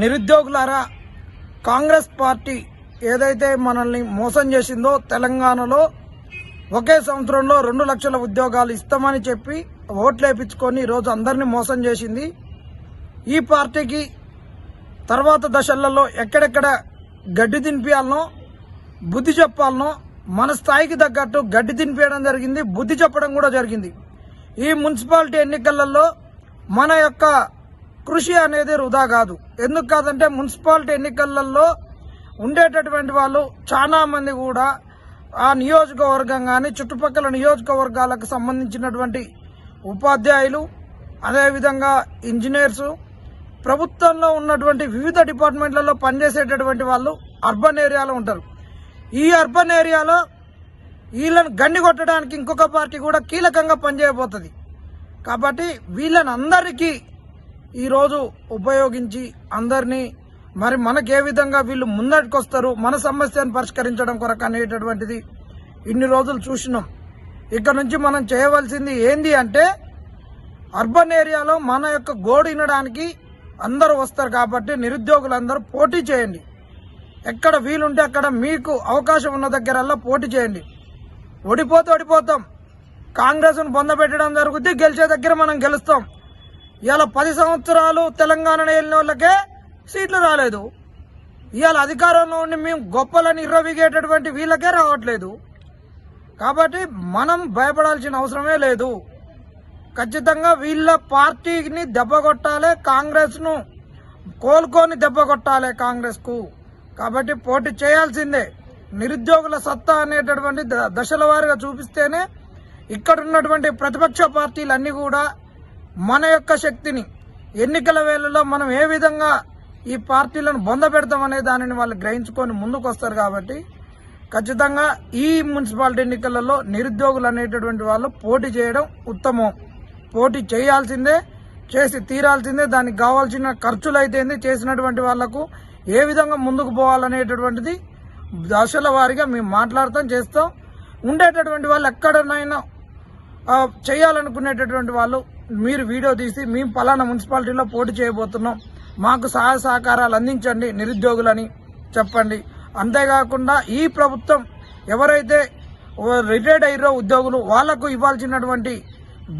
నిరుద్యోగులారా Congress party ఏదైతే మనల్ని మోసం చేసిందో తెలంగాణలో ఒకే సంవత్సరంలో రెండు లక్షల ఉద్యోగాలు ఇస్తామని చెప్పి ఓట్లేపించుకొని ఈరోజు అందరినీ మోసం చేసింది. ఈ పార్టీకి తర్వాత దశలలో ఎక్కడెక్కడ గడ్డి తినిపించాలనో బుద్ధి చెప్పాలనో మన స్థాయికి తగ్గట్టు గడ్డి తినిపించడం జరిగింది బుద్ధి చెప్పడం కూడా జరిగింది. ఈ మున్సిపాలిటీ ఎన్నికలలో మన యొక్క కృషి అనేది వృధా కాదు. ఎందుకు కాదంటే మున్సిపాలిటీ ఎన్నికలలో ఉండేటటువంటి వాళ్ళు చాలా మంది కూడా ఆ నియోజకవర్గం కానీ చుట్టుపక్కల నియోజకవర్గాలకు సంబంధించినటువంటి ఉపాధ్యాయులు అదేవిధంగా ఇంజనీర్సు ప్రభుత్వంలో ఉన్నటువంటి వివిధ డిపార్ట్మెంట్లలో పనిచేసేటటువంటి వాళ్ళు అర్బన్ ఏరియాలో ఉంటారు. ఈ అర్బన్ ఏరియాలో వీళ్ళని గండి కొట్టడానికి ఇంకొక పార్టీ కూడా కీలకంగా పనిచేయబోతుంది. కాబట్టి వీళ్ళని అందరికీ ఈరోజు ఉపయోగించి అందరినీ మరి మనకే ఏ విధంగా వీళ్ళు ముందటికొస్తారు మన సమస్యను పరిష్కరించడం కొరకు అనేటటువంటిది ఇన్ని రోజులు చూసినాం. ఇక్కడ నుంచి మనం చేయవలసింది ఏంది అంటే అర్బన్ ఏరియాలో మన యొక్క గోడు వినడానికి అందరూ వస్తారు కాబట్టి నిరుద్యోగులందరూ పోటీ చేయండి. ఎక్కడ వీలుంటే అక్కడ మీకు అవకాశం ఉన్న దగ్గరల్లా పోటీ చేయండి. ఓడిపోతే ఓడిపోతాం. కాంగ్రెస్ను పొందబెట్టడం జరుగుద్ది గెలిచే దగ్గర మనం గెలుస్తాం. ఇవాళ పది సంవత్సరాలు తెలంగాణ వెళ్ళిన వాళ్ళకే సీట్లు రాలేదు. ఇవాళ అధికారంలో ఉండి మేము గొప్పలని ఇర్రవిగేటటువంటి వీళ్ళకే రావట్లేదు. కాబట్టి మనం భయపడాల్సిన అవసరమే లేదు. ఖచ్చితంగా వీళ్ళ పార్టీని దెబ్బ కాంగ్రెస్ను కోలుకొని దెబ్బ కాంగ్రెస్కు. కాబట్టి పోటీ చేయాల్సిందే. నిరుద్యోగుల సత్తా అనేటటువంటి ద- దశల వారిగా చూపిస్తేనే ఇక్కడ ఉన్నటువంటి ప్రతిపక్ష పార్టీలన్నీ కూడా మన యొక్క శక్తిని ఎన్నికల వేళలో మనం ఏ విధంగా ఈ పార్టీలను బొంద పెడతామనే దానిని వాళ్ళు గ్రహించుకొని ముందుకు వస్తారు కాబట్టి ఖచ్చితంగా ఈ మున్సిపాలిటీ ఎన్నికలలో నిరుద్యోగులు అనేటటువంటి వాళ్ళు పోటీ చేయడం ఉత్తమం. పోటీ చేయాల్సిందే చేసి తీరాల్సిందే దానికి కావాల్సిన ఖర్చులు అయితే చేసినటువంటి వాళ్ళకు ఏ విధంగా ముందుకు పోవాలనేటటువంటిది దశల వారిగా మేము మాట్లాడతాం చేస్తాం. ఉండేటటువంటి వాళ్ళు ఎక్కడనైనా చేయాలనుకునేటటువంటి వాళ్ళు మీరు వీడియో తీసి మేము పలానా మున్సిపాలిటీలో పోటీ చేయబోతున్నాం. మాకు సహాయ సహకారాలు అందించండి నిరుద్యోగులని చెప్పండి. అంతేకాకుండా ఈ ప్రభుత్వం ఎవరైతే రిటైర్డ్ అయ్యారో ఉద్యోగులు వాళ్ళకు ఇవ్వాల్సినటువంటి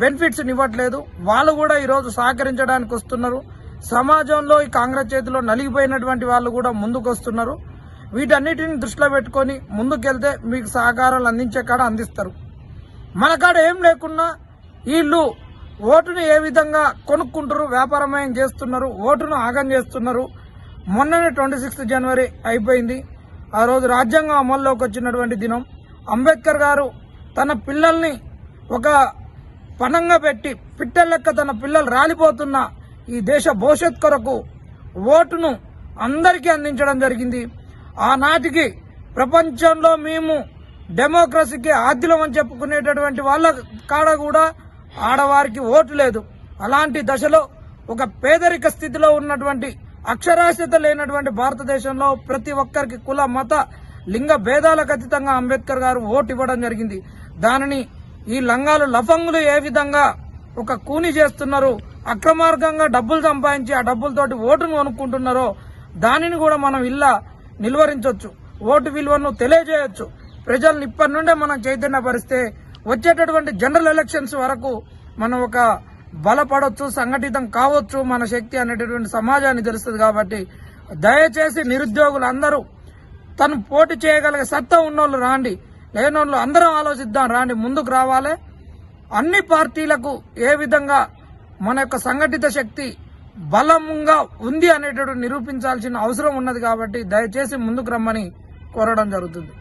బెనిఫిట్స్ ఇవ్వట్లేదు. వాళ్ళు కూడా ఈరోజు సహకరించడానికి వస్తున్నారు. సమాజంలో ఈ కాంగ్రెస్ చేతిలో నలిగిపోయినటువంటి వాళ్ళు కూడా ముందుకు వస్తున్నారు వీటన్నిటిని దృష్టిలో పెట్టుకొని ముందుకెళ్తే మీకు సహకారాలు అందించే కాడ అందిస్తారు. మన కాడ ఏం లేకున్నా వీళ్ళు ఓటును ఏ విధంగా కొనుక్కుంటారు వ్యాపారమయం చేస్తున్నారు ఓటును ఆగం చేస్తున్నారు? మొన్ననే ట్వంటీ సిక్స్త్ జనవరి అయిపోయింది. ఆ రోజు రాజ్యాంగం అమల్లోకి వచ్చినటువంటి దినం. అంబేద్కర్ గారు తన పిల్లల్ని ఒక పణంగా పెట్టి పిట్టల లెక్క తన పిల్లలు రాలిపోతున్న ఈ దేశ భవిష్యత్ కొరకు ఓటును అందరికీ అందించడం జరిగింది. ఆనాటికి ప్రపంచంలో మేము డెమోక్రసీకి ఆద్యులం అని చెప్పుకునేటటువంటి వాళ్ళ కాడ కూడా ఆడవారికి ఓటు లేదు. అలాంటి దశలో ఒక పేదరిక స్థితిలో ఉన్నటువంటి అక్షరాస్యత లేనటువంటి భారతదేశంలో ప్రతి ఒక్కరికి కుల మత లింగ భేదాలకు అతీతంగా అంబేద్కర్ గారు ఓటు ఇవ్వడం జరిగింది. దానిని ఈ లంగాలు లఫంగులు ఏ విధంగా ఒక కూని చేస్తున్నారు అక్రమార్గంగా డబ్బులు సంపాదించి ఆ డబ్బులతోటి ఓటును కొనుక్కుంటున్నారో దానిని కూడా మనం ఇలా నిలువరించవచ్చు ఓటు విలువను తెలియజేయొచ్చు. ప్రజల్ని ఇప్పటి నుండే మనం చైతన్యపరిస్తే వచ్చేటటువంటి జనరల్ ఎలక్షన్స్ వరకు మనం ఒక బలపడవచ్చు సంఘటితం కావచ్చు మన శక్తి అనేటటువంటి సమాజాన్ని తెలుస్తుంది కాబట్టి దయచేసి నిరుద్యోగులు అందరూ తను పోటీ చేయగలిగే సత్తా ఉన్నోళ్ళు రాండి లేనోళ్ళు అందరం ఆలోచిద్దాం రాండి ముందుకు రావాలి. అన్ని పార్టీలకు ఏ విధంగా మన యొక్క సంఘటిత శక్తి బలంగా ఉంది అనేటటువంటి నిరూపించాల్సిన అవసరం ఉన్నది కాబట్టి దయచేసి ముందుకు రమ్మని కోరడం జరుగుతుంది.